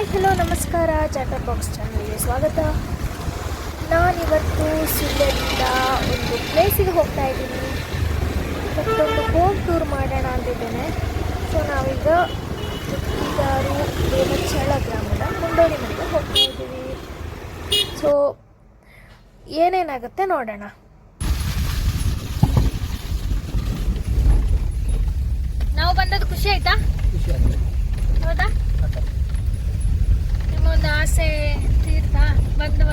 Hi hello ನಮಸ್ಕಾರ chatter box ಚಾನಲ್ಗೆ ಸ್ವಾಗತ. ನಾನಿವತ್ತು ಸುಳ್ಯದಿಂದ ಒಂದು ಪ್ಲೇಸಿಗೆ ಹೋಗ್ತಾ ಇದ್ದೀನಿ. ಮತ್ತೊಂದು ಹೋಮ್ ಟೂರ್ ಮಾಡೋಣ ಅಂತಿದ್ದೇನೆ ಸೊ ನಾವೀಗ ಇದಾರು ದೇವಚಳ ಗ್ರಾಮದ ಮುಂಡೋಡಿ ಮನೆಗೆ ಹೋಗ್ತಾ ಇದ್ದೀವಿ. ಸೊ ಏನೇನಾಗುತ್ತೆ ನೋಡೋಣ. ನಾವು ಬಂದದ್ದು ಖುಷಿ ಆಯ್ತಾ? ಹೌದಾ? ಒಂದು ಆಸೆ ಬಂದು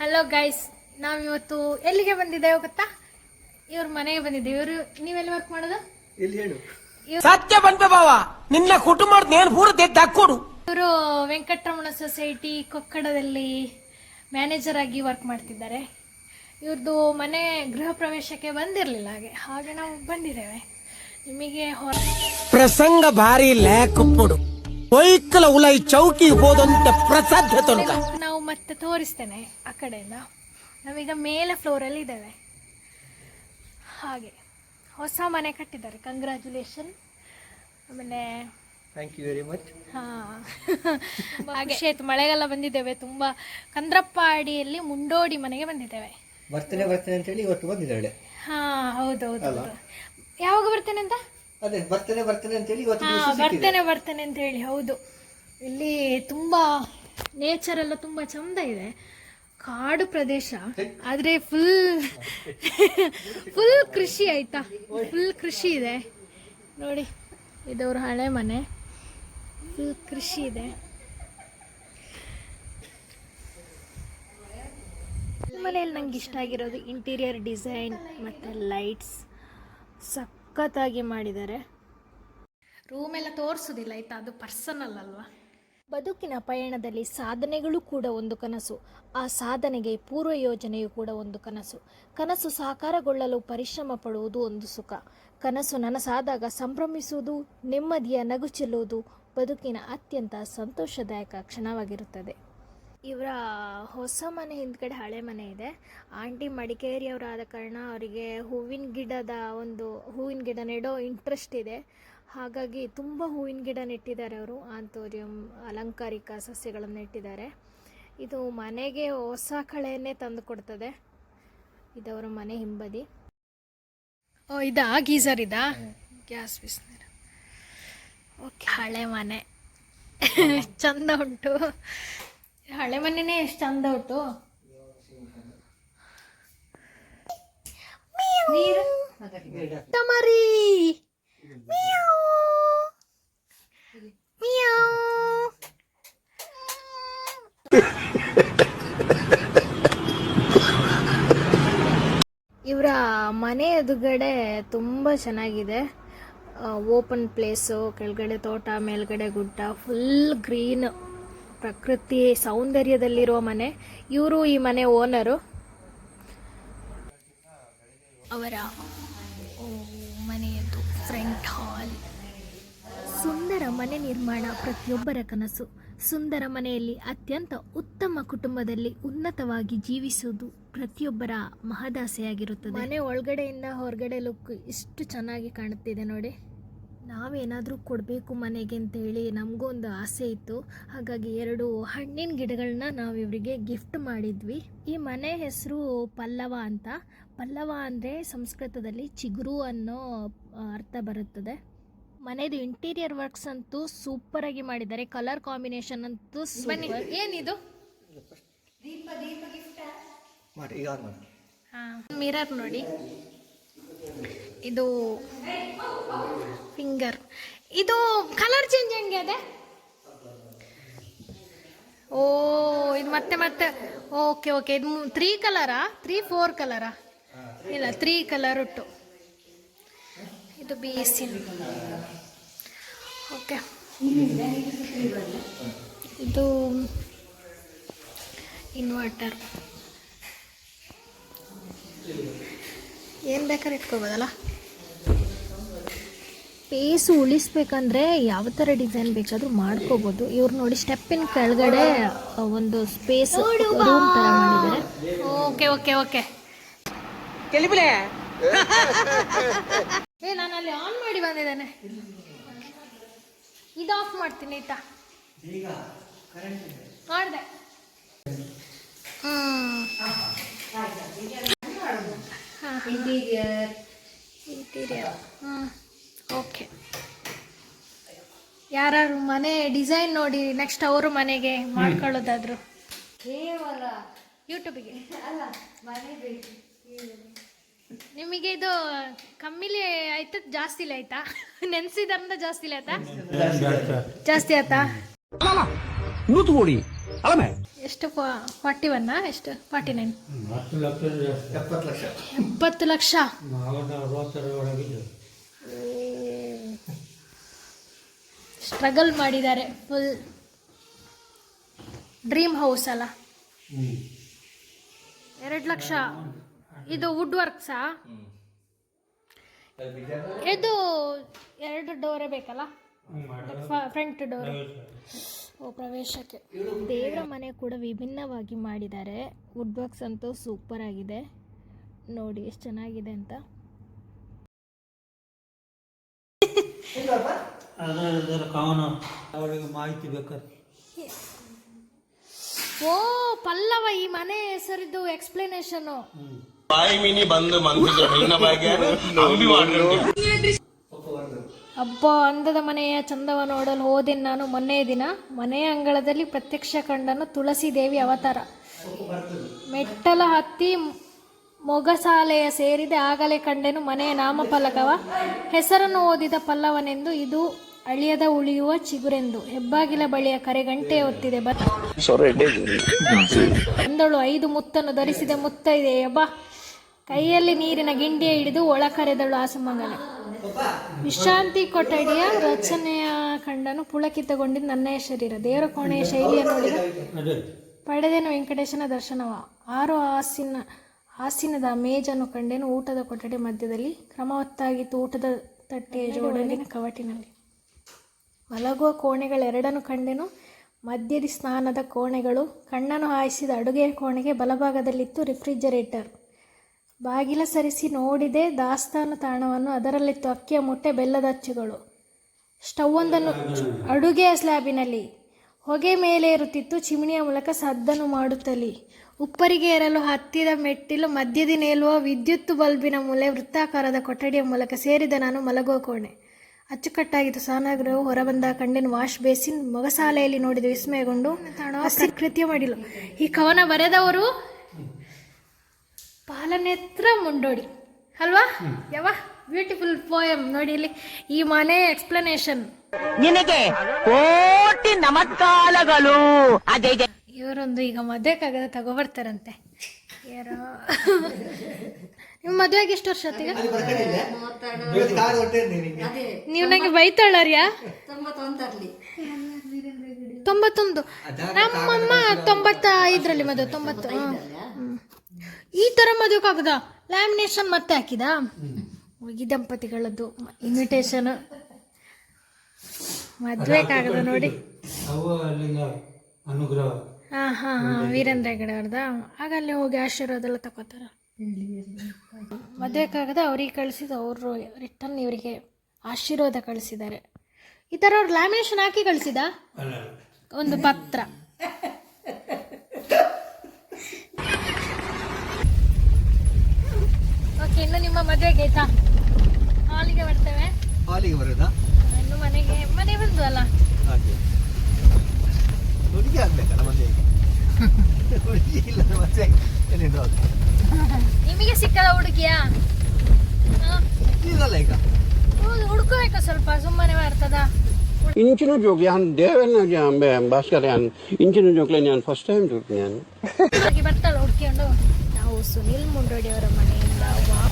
ಹಲೋ ಗೈಸ್ ನಾವ್ ಇವತ್ತು ಎಲ್ಲಿಗೆ ಬಂದಿದ್ದೇವೆ ಗೊತ್ತಾ? ಇವ್ರ ಮನೆಗೆ ಬಂದಿದ್ದೇವೆ. ಇವರು ನೀವೆಲ್ಲಿ ವರ್ಕ್ ಮಾಡೋದು? ಇಲ್ಲಿ ಸತ್ಯ ಬಂದೆ ಬಾವ. ನಿನ್ನ ಕುಟುಂಬದ ಏನ್ ಪೂರ್ತಿ ಇವರು ವೆಂಕಟರಮಣ ಸೊಸೈಟಿ ಕೊಕ್ಕಡದಲ್ಲಿ ಮ್ಯಾನೇಜರ್ ಆಗಿ ವರ್ಕ್ ಮಾಡ್ತಿದ್ದಾರೆ. ಇವ್ರದ್ದು ಮನೆ ಗೃಹ ಪ್ರವೇಶಕ್ಕೆ ಬಂದಿರ್ಲಿಲ್ಲ ಹಾಗೆ. ಹಾಗೆ ನಾವು ಬಂದಿದ್ದೇವೆ. ನಿಮಗೆ ಹೊರ ಪ್ರಸಂಗ ಭಾರಿ ಲೇಕುಪ್ಪುಡು ವೈಕಲ ಉಲೈ ಚೌಕಿ ಹೋದಂತ ಪ್ರಸಾದ್ಯ ತೊನಕ ನಾವು ಮತ್ತೆ ತೋರಿಸ್ತೇನೆ ಆ ಕಡೆಯಿಂದ. ನಾವೀಗ ಮೇಲೆ ಫ್ಲೋರಲ್ಲಿ ಇದ್ದೇವೆ. ಹಾಗೆ. ಹೊಸ ಮನೆ ಕಟ್ಟಿದ್ದಾರೆ ಕಂಗ್ರ್ಯಾಚುಲೇಷನ್ ಆಮೇಲೆ ಥ್ಯಾಂಕ್ ಯು ವೆರಿ ಮಚ್ ಹಾಂ. ಹಾಗೆ ಬಂದಿದ್ದೇವೆ. ತುಂಬ ಕಂದ್ರಪ್ಪಾಡಿಯಲ್ಲಿ ಮುಂಡೋಡಿ ಮನೆಗೆ ಬಂದಿದ್ದೇವೆ. ಬರ್ತೇನೆ ಬರ್ತೇನೆ ಅಂತೇಳಿ ಇವತ್ತು ಬಂದಿದ್ದಾಳೆ. ಹಾಂ ಹೌದೌದು ಹೌದು ಹೌದು. ಯಾವಾಗ ಬರ್ತೇನೆ ಅಂತ? ಅದೇ ಬರ್ತೇನೆ ಬರ್ತೇನೆ ಅಂತೇಳಿ ಇವತ್ತು ಹಾ ಬರ್ತೇನೆ ಬರ್ತೇನೆ ಅಂತ ಹೇಳಿ ಹೌದು. ಇಲ್ಲಿ ತುಂಬಾ ನೇಚರ್ ಎಲ್ಲ ತುಂಬಾ ಚಂದ ಇದೆ. ಕಾಡು ಪ್ರದೇಶ ಆದ್ರೆ ಫುಲ್ ಫುಲ್ ಕೃಷಿ ಆಯ್ತಾ? ಫುಲ್ ಕೃಷಿ ಇದೆ. ನೋಡಿ ಇದವ್ರ ಹಳೆ ಮನೆ. ಫುಲ್ ಕೃಷಿ ಇದೆ. ಮನೆಯಲ್ಲಿ ನಂಗೆ ಇಷ್ಟ ಆಗಿರೋದು ಇಂಟೀರಿಯರ್ ಡಿಸೈನ್ ಮತ್ತು ಲೈಟ್ಸ್ ಸಖತ್ತಾಗಿ ಮಾಡಿದ್ದಾರೆ. ರೂಮ್ ಎಲ್ಲ ತೋರಿಸೋದಿಲ್ಲ ಆಯ್ತಾ? ಅದು ಪರ್ಸನಲ್ ಅಲ್ವಾ? ಬದುಕಿನ ಪಯಣದಲ್ಲಿ ಸಾಧನೆಗಳು ಕೂಡ ಒಂದು ಕನಸು. ಆ ಸಾಧನೆಗೆ ಪೂರ್ವ ಯೋಜನೆಯು ಕೂಡ ಒಂದು ಕನಸು. ಕನಸು ಸಾಕಾರಗೊಳ್ಳಲು ಪರಿಶ್ರಮ ಪಡುವುದು ಒಂದು ಸುಖ. ಕನಸು ನನಸಾದಾಗ ಸಂಭ್ರಮಿಸುವುದು ನೆಮ್ಮದಿಯ ನಗು ಚೆಲ್ಲುವುದು ಬದುಕಿನ ಅತ್ಯಂತ ಸಂತೋಷದಾಯಕ ಕ್ಷಣವಾಗಿರುತ್ತದೆ. ಇವರ ಹೊಸ ಮನೆ ಹಿಂದ್ಗಡೆ ಹಳೆ ಮನೆ ಇದೆ. ಆಂಟಿ ಮಡಿಕೇರಿಯವರಾದ ಕಾರಣ ಅವರಿಗೆ ಹೂವಿನ ಗಿಡದ ಒಂದು ಹೂವಿನ ಗಿಡ ನೆಡೋ ಇಂಟ್ರೆಸ್ಟ್ ಇದೆ. ಹಾಗಾಗಿ ತುಂಬ ಹೂವಿನ ಗಿಡ ನೆಟ್ಟಿದ್ದಾರೆ ಅವರು. ಆಂತೋರಿಯಂ ಅಲಂಕಾರಿಕ ಸಸ್ಯಗಳನ್ನು ನೆಟ್ಟಿದ್ದಾರೆ. ಇದು ಮನೆಗೆ ಹೊಸ ಕಳೆಯನ್ನೇ ತಂದು ಕೊಡ್ತದೆ. ಇದವರ ಮನೆ ಹಿಂಬದಿ. ಓ ಇದಾ? ಗೀಸರ್ ಇದಾ? ಗ್ಯಾಸ್ ಬಿಸಿನೀರು. ಓಕೆ. ಹಳೆ ಮನೆ. ಚಂದ ಉಂಟು. ಹಳೆ ಮನೆನೇ ಎಷ್ಟು ಚಂದ ಉಂಟು. ನೀರು. ಮಿಯಾವ್. ಇವರ ಮನೆ ಎದುರುಗಡೆ ತುಂಬ ಚೆನ್ನಾಗಿದೆ. ಓಪನ್ ಪ್ಲೇಸು ಕೆಳಗಡೆ ತೋಟ ಮೇಲ್ಗಡೆ ಗುಡ್ಡ ಫುಲ್ ಗ್ರೀನ್ ಪ್ರಕೃತಿ ಸೌಂದರ್ಯದಲ್ಲಿರುವ ಮನೆ. ಇವರು ಈ ಮನೆ ಓನರು. ಅವರ ಓ, ಮನೆಯದ್ದು ಫ್ರಂಟ್ ಹಾಲ್ ಸುಂದರ ಮನೆ ನಿರ್ಮಾಣ ಪ್ರತಿಯೊಬ್ಬರ ಕನಸು. ಸುಂದರ ಮನೆಯಲ್ಲಿ ಅತ್ಯಂತ ಉತ್ತಮ ಕುಟುಂಬದಲ್ಲಿ ಉನ್ನತವಾಗಿ ಜೀವಿಸುವುದು ಪ್ರತಿಯೊಬ್ಬರ ಮಹದಾಸೆಯಾಗಿರುತ್ತದೆ. ಮನೆ ಒಳಗಡೆಯಿಂದ ಹೊರಗಡೆ ಲುಕ್ ಇಷ್ಟು ಚೆನ್ನಾಗಿ ಕಾಣುತ್ತಿದೆ ನೋಡಿ. ನಾವೇನಾದರೂ ಕೊಡಬೇಕು ಮನೆಗೆ ಅಂತೇಳಿ ನಮಗೂ ಒಂದು ಆಸೆ ಇತ್ತು. ಹಾಗಾಗಿ ಎರಡು ಹಣ್ಣಿನ ಗಿಡಗಳನ್ನ ನಾವು ಇವರಿಗೆ ಗಿಫ್ಟ್ ಮಾಡಿದ್ವಿ. ಈ ಮನೆ ಹೆಸರು ಪಲ್ಲವ ಅಂತ. ಪಲ್ಲವ ಅಂದರೆ ಸಂಸ್ಕೃತದಲ್ಲಿ ಚಿಗುರು ಅನ್ನೋ ಅರ್ಥ ಬರುತ್ತದೆ. ಮನೆದು ಇಂಟೀರಿಯರ್ ವರ್ಕ್ಸ್ ಅಂತೂ ಸೂಪರ್ ಆಗಿ ಮಾಡಿದ್ದಾರೆ. ಕಲರ್ ಕಾಂಬಿನೇಷನ್ ಅಂತೂ ಏನಿದು? ಮಿರರ್ ನೋಡಿ. ಇದು ಫಿಂಗರ್ ಇದು ಕಲರ್ ಚೇಂಜ್ ಹೆಂಗೆ ಅದೇ? ಓ, ಇದು ಮತ್ತೆ ಮತ್ತೆ ಓಕೆ ಓಕೆ ಇದು ತ್ರೀ ಕಲರಾ ತ್ರೀ ಫೋರ್ ಕಲರಾ ಇಲ್ಲ ತ್ರೀ ಕಲರ್ ಉಟ್ಟು ಇದು ಬಿ ಎಸ್ ಓಕೆ ಇದು ಇನ್ವರ್ಟರ್ ಏನು ಬೇಕಾದ್ರೆ ಇಟ್ಕೋಬೋದಲ್ಲ? ಪೇಸು ಉಳಿಸ್ಬೇಕಂದ್ರೆ ಯಾವ ಥರ ಡಿಸೈನ್ ಬೇಕಾದರೂ ಮಾಡ್ಕೋಬೋದು. ಇವ್ರು ನೋಡಿ ಸ್ಟೆಪ್ಪಿನ ಕೆಳಗಡೆ ಒಂದು ಸ್ಪೇಸ್ ರೂಮ್ ಥರ ಮಾಡಿದ್ದಾರೆ. Okay okay okay. ಕೆಲಿಬಿಲೆ? ಏ ನಾನು ಅಲ್ಲಿ ಆನ್ ಮಾಡಿ ಬಂದಿದ್ದೇನೆ. ಇದು ಆಫ್ ಮಾಡ್ತೀನಿ ಆಯ್ತಾ? ಈಗ ಕರೆಂಟ್ ಇದೆ ಮಾಡಿದೆ. ಇಂಟೀರಿಯರ್ ಇಂಟೀರಿಯರ್ ಹ್ಞೂ ಓಕೆ ಯಾರು ಮನೆ ಡಿಸೈನ್ ನೋಡಿ ನೆಕ್ಸ್ಟ್ ಅವರು ಮನೆಗೆ ಮಾಡ್ಕೊಳ್ಳೋದಾದ್ರು. ಕೇವಲ ಯೂಟ್ಯೂಬಿಗೆ ಅಲ್ಲ ಮನೆ ಬೇಕು. ನಿಮಗೆ ಇದು ಕಮ್ಮಿಲಿ ಆಯ್ತಾ ಜಾಸ್ತಿಲಿ ಆಯ್ತಾ? ನೆನ್ಸಿದ್ರಿಂದ ಜಾಸ್ತಿಲಿ ಆಯ್ತಾ? ಜಾಸ್ತಿ ಆಯ್ತಾ? ಎಷ್ಟು ಫಾರ್ಟಿ ಒನ್ ಎಷ್ಟು? ಫಾರ್ಟಿ ನೈನ್ ಎಪ್ಪತ್ತು ಲಕ್ಷ ಎಪ್ಪತ್ತು ಲಕ್ಷ. ಸ್ಟ್ರಗಲ್ ಮಾಡಿದ್ದಾರೆ. ಫುಲ್ ಡ್ರೀಮ್ ಹೌಸ್ ಅಲ್ಲ. ಎರಡು ಲಕ್ಷ. ಇದು ವುಡ್ ವರ್ಕ್ಸಾ ಇದು ಎರಡು ಡೋರ್ ಬೇಕಲ್ಲ? ಫ್ರಂಟ್ ಡೋರ್ ಓ, ಪ್ರವೇಶಕ್ಕೆ. ದೇವರ ಮನೆ ಕೂಡ ವಿಭಿನ್ನವಾಗಿ ಮಾಡಿದ್ದಾರೆ. ವುಡ್ ವರ್ಕ್ಸ್ ಅಂತೂ ಸೂಪರ್ ಆಗಿದೆ. ನೋಡಿ, ಎಷ್ಟು ಚೆನ್ನಾಗಿದೆ ಅಂತ. ಅದರ ಕಾವನ ಅವಳಿಗೆ ಮಾಹಿತಿ ಬೇಕಾದ್ರೆ. ಓ ಪಲ್ಲವ ಈ ಮನೆ ಹೆಸರಿದ್ದು ಎಕ್ಸ್ಪ್ಲನೇಷನು ಹಬ್ಬ ಅಂದದ ಮನೆಯ ಚಂದವ ನೋಡಲು ಹೋದಿ ನಾನು ಮೊನ್ನೆ ದಿನ. ಮನೆಯ ಅಂಗಳದಲ್ಲಿ ಪ್ರತ್ಯಕ್ಷ ಕಂಡನು ತುಳಸಿ ದೇವಿ ಅವತಾರ. ಮೆಟ್ಟಲ ಹತ್ತಿ ಮೊಗಸಾಲೆಯ ಸೇರಿದೆ. ಆಗಲೇ ಕಂಡೆನು ಮನೆಯ ನಾಮಫಲಕವ. ಹೆಸರನ್ನು ಓದಿದ ಪಲ್ಲವನೆಂದು ಇದು ಅಳಿಯದ ಉಳಿಯುವ ಚಿಗುರೆಂದು. ಹೆಬ್ಬಾಗಿಲ ಬಳಿಯ ಕರೆಗಂಟೆ ಗಂಟೆ ಹೊತ್ತಿದೆ. ಬಂದಳು ಐದು ಮುತ್ತನ್ನು ಧರಿಸಿದ ಮುತ್ತ ಇದೆ ಯಬ್ಬ ಕೈಯಲ್ಲಿ ನೀರಿನ ಗಿಂಡಿಯ ಹಿಡಿದು ಒಳ ಕರೆದಳು ಆಸಮಂಗಲ ವಿಶ್ರಾಂತಿ ಕೊಠಡಿಯ ರಚನೆಯ ಕಂಡನು ಪುಳಕಿತಗೊಂಡಿದ್ದು ನನ್ನಯ ಶರೀರ. ದೇವರ ಕೋಣೆಯ ಶೈಲಿಯ ನೋಡಿದ ಪಡೆದೇನು ವೆಂಕಟೇಶನ ದರ್ಶನವ. ಆರು ಆಸಿನ ಆಸಿನದ ಮೇಜನ್ನು ಕಂಡೆನು ಊಟದ ಕೊಠಡಿ ಮಧ್ಯದಲ್ಲಿ ಕ್ರಮವತ್ತಾಗಿತ್ತು ಊಟದ ತಟ್ಟೆಯ ಜೋಡಣೆ ಕವಟಿನಲ್ಲಿ. ಮಲಗುವ ಕೋಣೆಗಳೆರಡನ್ನು ಕಂಡೆನು ಮಧ್ಯದಿ ಸ್ನಾನದ ಕೋಣೆಗಳು ಕಣ್ಣನ್ನು ಹಾಯಿಸಿದ ಅಡುಗೆಯ ಕೋಣೆಗೆ ಬಲಭಾಗದಲ್ಲಿತ್ತು ರಿಫ್ರಿಜರೇಟರ್. ಬಾಗಿಲ ಸರಿಸಿ ನೋಡಿದೆ ದಾಸ್ತಾನು ತಾಣವನ್ನು ಅದರಲ್ಲಿತ್ತು ಅಕ್ಕಿಯ ಮುಟ್ಟೆ ಬೆಲ್ಲದ ಅಚ್ಚುಗಳು. ಸ್ಟವ್ ಒಂದನ್ನು ಅಡುಗೆಯ ಸ್ಲ್ಯಾಬಿನಲ್ಲಿ ಹೊಗೆ ಮೇಲೆ ಇರುತ್ತಿತ್ತು ಚಿಮಣಿಯ ಮೂಲಕ ಸದ್ದನ್ನು ಮಾಡುತ್ತಲಿ. ಉಪ್ಪರಿಗೆ ಏರಲು ಹತ್ತಿದ ಮೆಟ್ಟಿಲು ಮಧ್ಯದ ನೇಲುವ ವಿದ್ಯುತ್ ಬಲ್ಬಿನ ಮೂಲೆ ವೃತ್ತಾಕಾರದ ಕೊಠಡಿಯ ಮೂಲಕ ಸೇರಿದ ನಾನು ಮಲಗೋ ಕೋಣೆ ಅಚ್ಚುಕಟ್ಟಾಗಿದ್ದು ಸ್ನಾನಗೃಹವು ಹೊರಬಂದ ಕಂಡಿನ ವಾಶ್ ಬೇಸಿನ್ ಮೊಗಸಾಲೆಯಲ್ಲಿ ನೋಡಿದ ವಿಸ್ಮಯಗೊಂಡು ಕೃತ್ಯ ಮಾಡಿಲು. ಈ ಕವನ ಬರೆದವರು? ಪಾಲನೆತ್ರ ಮುಂಡೋಡಿ. ಅಲ್ವಾ? ಯಾವ ಬ್ಯೂಟಿಫುಲ್ ಪೋಯಮ್ ನೋಡಿ ಇಲ್ಲಿ. ಈ ಮನೆ ಎಕ್ಸ್ಪ್ಲನೇಷನ್ ನಿನಗೆ ಕೋಟಿ ನಮಸ್ಕಾರಗಳು. ಅದೇ ಇವರೊಂದು ಈಗ ಮದುವೆ ಕಾಗದ ತಗೋಬರ್ತಾರಂತೆ. ಯಾರೋ. ನಿಮ್ಮ ಮದುವೆಗೆ ಎಷ್ಟು ವರ್ಷ ಆತೀಗ ನೀವು ನಂಗೆ ಬೈತಾಳರ್ಯಾ? ತೊಂಬತ್ತೊಂದು. ನಮ್ಮಮ್ಮ ತೊಂಬತ್ತ ಐದರಲ್ಲಿ ಮದುವೆ ತೊಂಬತ್ತು. ಈ ಥರ ಮದುವೆ ಕಾಗದ ಲ್ಯಾಮಿನೇಷನ್ ಮತ್ತೆ ಹಾಕಿದ? ಹೋಗಿ ದಂಪತಿಗಳದ್ದು ಇನ್ವಿಟೇಷನ್ ಮದುವೆ ಕಾಗದ ನೋಡಿ. ಅನುಗ್ರಹ. ಹಾ ಹಾ ಹಾ ವೀರೇಂದ್ರ ಹೆಗಡೆ ಅವ್ರದ. ಆಗ ಅಲ್ಲಿ ಹೋಗಿ ಆಶೀರ್ವಾದ ಎಲ್ಲ ತಗೋತಾರ. ಮದುವೆ ಕಾಗದ ಅವ್ರಿಗೆ ಕಳಿಸಿದ ಅವರು ರಿಟರ್ನ್ ಇವರಿಗೆ ಆಶೀರ್ವಾದ ಕಳಿಸಿದ್ದಾರೆ. ಈ ಥರ ಅವ್ರು ಲ್ಯಾಮಿನೇಷನ್ ಹಾಕಿ ಕಳಿಸಿದ? ಅಲ್ಲ. ಒಂದು ಪತ್ರ. ಓಕೆ ಇನ್ನು ನಿಮ್ಮ ಮದುವೆಗೆ ಆಯ್ತಾ? ಹಾಲಿಗೆ ಬರ್ತೇವೆ. ಹಾಲಿಗೆ ಬರೋದಾ? ಮನೆಗೆ ಮನೆ ಬಂದು ಅಲ್ಲ? ಹಾಗೆ. ಹುಡುಗಿ ಆಗ್ಬೇಕಲ್ಲ ಮದುವೆಗೆ ಹುಡುಗಿ ಇಲ್ಲ ಮತ್ತೆ ಎಲ್ಲಿಂದ ನಿಮಗೆ ಸಿಕ್ಕಲ್ಲ ಹುಡುಗಿಯಾ? ಸಿಕ್ಕಿದಲ್ಲ ಈಗ. ಹುಡುಕೋಬೇಕು ಸ್ವಲ್ಪ? ಸುಮ್ಮನೆ ಬರ್ತದ ಇಂಚಿನ ಜೋಗ್ಲಿ ನಾನು ದೇವನ ಭಾಸ್ಕರ ನಾನು ಇಂಚಿನ ಜೋಗ್ಲಿ ನಾನು ಫಸ್ಟ್ ಟೈಮ್ ಜೋಗ್ಲಿ ನಾನು. ಬರ್ತಾಳ ಹುಡುಕಿಕೊಂಡು ನಾವು ಸುನಿಲ್ ಮುಂಡೋಡಿ ಅವರ ಮನೆ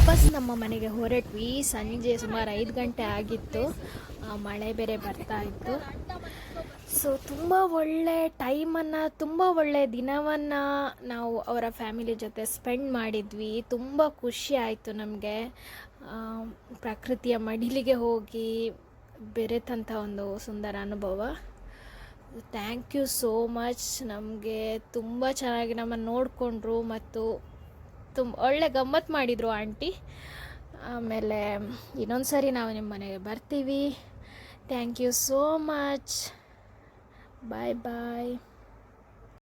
ವಾಪಸ್ ನಮ್ಮ ಮನೆಗೆ ಹೊರಟ್ವಿ. ಸಂಜೆ ಸುಮಾರು ಐದು ಗಂಟೆ ಆಗಿತ್ತು. ಮಳೆ ಬೇರೆ ಬರ್ತಾ ಇತ್ತು. ಸೊ ತುಂಬ ಒಳ್ಳೆ ಟೈಮನ್ನು, ತುಂಬ ಒಳ್ಳೆ ದಿನವನ್ನು ನಾವು ಅವರ ಫ್ಯಾಮಿಲಿ ಜೊತೆ ಸ್ಪೆಂಡ್ ಮಾಡಿದ್ವಿ. ತುಂಬ ಖುಷಿ ಆಯಿತು ನಮಗೆ. ಪ್ರಕೃತಿಯ ಮಡಿಲಿಗೆ ಹೋಗಿ ಬೆರೆತಂಥ ಒಂದು ಸುಂದರ ಅನುಭವ. ಥ್ಯಾಂಕ್ ಯು ಸೋ ಮಚ್ ನಮಗೆ ತುಂಬ ಚೆನ್ನಾಗಿ ನಮ್ಮನ್ನು ನೋಡಿಕೊಂಡ್ರು ಮತ್ತು ತುಂಬ ಒಳ್ಳೆ ಗಮ್ಮತ್ತು ಮಾಡಿದರು ಆಂಟಿ. ಆಮೇಲೆ ಇನ್ನೊಂದು ಸರಿ ನಾವು ನಿಮ್ಮ ಮನೆಗೆ ಬರ್ತೀವಿ. Thank you so much bye bye